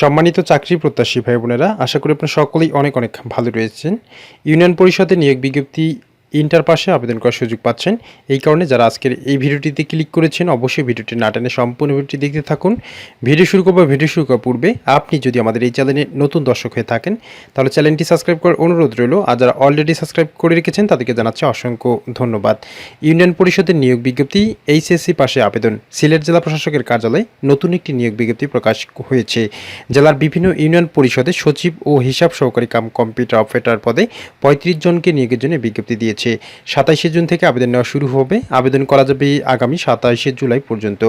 সম্মানিত চাকরি প্রত্যাশী ভাই বোনেরা, আশা করি আপনারা সকলেই অনেক অনেক ভালো রয়েছেন। ইউনিয়ন পরিষদের নিয়োগ বিজ্ঞপ্তি ইন্টার পাশে আবেদন করার সুযোগ পাচ্ছেন। এই কারণে যারা আজকের এই ভিডিওটিতে ক্লিক করেছেন, অবশ্যই ভিডিওটি না টেনে সম্পূর্ণ ভিডিওটি দেখতে থাকুন। ভিডিও শুরু করব ভিডিও শুরু করার পূর্বে আপনি যদি আমাদের এই চ্যানেলে নতুন দর্শক হয়ে থাকেন, তাহলে চ্যানেলটি সাবস্ক্রাইব করার অনুরোধ রইল। আর যারা অলরেডি সাবস্ক্রাইব করে রেখেছেন, তাদেরকে জানাচ্ছে অসংখ্য ধন্যবাদ। ইউনিয়ন পরিষদের নিয়োগ বিজ্ঞপ্তি, এইচএসসি পাশে আবেদন। সিলেট জেলা প্রশাসকের কার্যালয়ে নতুন একটি নিয়োগ বিজ্ঞপ্তি প্রকাশ হয়েছে। জেলার বিভিন্ন ইউনিয়ন পরিষদে সচিব ও হিসাব সহকারী কাম কম্পিউটার অপারেটর পদে পঁয়ত্রিশ জনকে নিয়োগের জন্য বিজ্ঞপ্তি দিয়েছে। সাতাইশে জুন থেকে আবেদন নেওয়া শুরু হবে। আবেদন করা যাবে আগামী সাতাইশে জুলাই পর্যন্ত।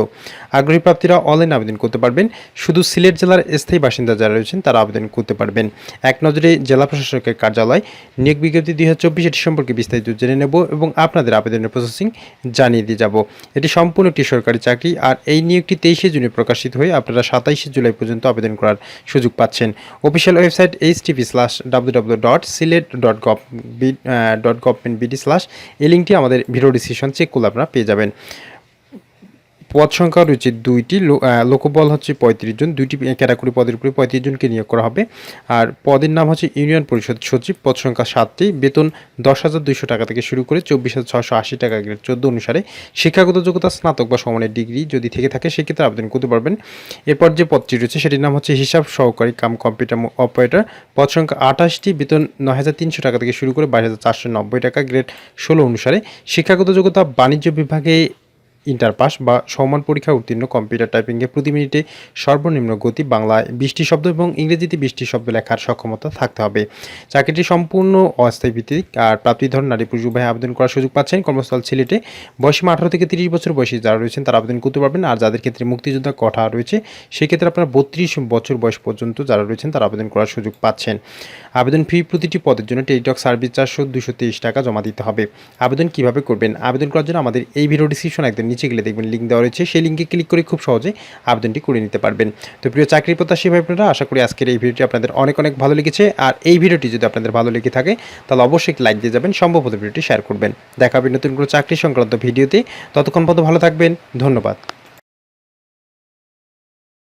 আগ্রহী প্রার্থীরা অনলাইন আবেদন করতে পারবেন। শুধু সিলেট জেলার স্থায়ী বাসিন্দা যারা রয়েছেন, তারা আবেদন করতে পারবেন। এক নজরে জেলা প্রশাসকের কার্যালয়। নিয়োগ বিজ্ঞপ্তি দুই হাজার চব্বিশ, এটি সম্পর্কে বিস্তারিত জেনে নেব এবং আপনাদের আবেদনের প্রসেসিং জানিয়ে দিয়ে যাব। এটি সম্পূর্ণ একটি সরকারি চাকরি আর এই নিয়োগটি তেইশে জুনে প্রকাশিত হয়ে আপনারা সাতাইশে জুলাই পর্যন্ত আবেদন করার সুযোগ পাচ্ছেন। Official website H TV slash W W dot Sylhet dot gov dot government BD slash এই লিঙ্কটি আমাদের ভিডিও ডিসক্রিপশন চেক করলে আপনারা পেয়ে যাবেন। পদ সংখ্যা রয়েছে দুইটি। লোকবল হচ্ছে পঁয়ত্রিশ জন। দুইটি ক্যাটাগরি পদের উপরে পঁয়ত্রিশ জনকে নিয়োগ করা হবে। আর পদের নাম হচ্ছে ইউনিয়ন পরিষদ সচিব। পদ সংখ্যা সাতটি। বেতন দশ হাজার দুইশো টাকা থেকে শুরু করে চব্বিশ হাজার ছশো আশি টাকা গ্রেড চোদ্দ অনুসারে শিক্ষাগত যোগ্যতা, স্নাতক বা সমানের ডিগ্রি যদি থেকে থাকে, সেক্ষেত্রে আবেদন করতে পারবেন। এরপর যে পদটি রয়েছে, সেটির নাম হচ্ছে হিসাব সহকারী কাম কম্পিউটার অপারেটর। পদ সংখ্যা আঠাশটি। বেতন নয় হাজার তিনশো টাকা থেকে শুরু করে বাইশ হাজার চারশো নব্বই টাকা গ্রেড ষোলো অনুসারে শিক্ষাগত যোগ্যতা, বাণিজ্য বিভাগে ইন্টার পাস বা সমান পরীক্ষা উত্তীর্ণ কম্পিউটার টাইপিংয়ে প্রতি মিনিটে সর্বনিম্ন গতি বাংলায় বিশটি শব্দ এবং ইংরেজিতে বিশটি শব্দ লেখার সক্ষমতা থাকতে হবে। চাকরিটি সম্পূর্ণ অস্থায়ী ভিত্তিক আর প্রাপ্তি ধরন নারী পুরুষ উভয় আবেদন করার সুযোগ পাচ্ছেন। কর্মস্থল সিলেটে বয়সীমা আঠারো থেকে তিরিশ বছর বয়সী যারা রয়েছেন তারা আবেদন করতে পারবেন। আর যাদের ক্ষেত্রে মুক্তিযোদ্ধা কঠা রয়েছে, সেক্ষেত্রে আপনারা বত্রিশ বছর বয়স পর্যন্ত যারা রয়েছেন তারা আবেদন করার সুযোগ পাচ্ছেন। আবেদন ফি প্রতিটি পদের জন্য টেলিটক সার্ভিস চারশো দুশো তেইশ টাকা জমা দিতে হবে। আবেদন কীভাবে করবেন? আবেদন করার জন্য আমাদের এই ভিডিও ডিসক্রিপশন একদম নিচে গেলে দেখবেন লিঙ্ক দেওয়া রয়েছে। সেই লিঙ্কে ক্লিক করে খুব সহজে আবেদনটি করে নিতে পারবেন। তো প্রিয় চাকরি প্রত্যাশী ভাই আপনারা আশা করি আজকের এই ভিডিওটি আপনাদের অনেক অনেক ভালো লেগেছে। আর এই ভিডিওটি যদি আপনাদের ভালো লেগে থাকে, তাহলে অবশ্যই লাইক দিয়ে যাবেন সম্ভবত ভিডিওটি শেয়ার করবেন। দেখা হবে নতুন কোনো চাকরি সংক্রান্ত ভিডিওতে। ততক্ষণ পর্যন্ত ভালো থাকবেন, ধন্যবাদ।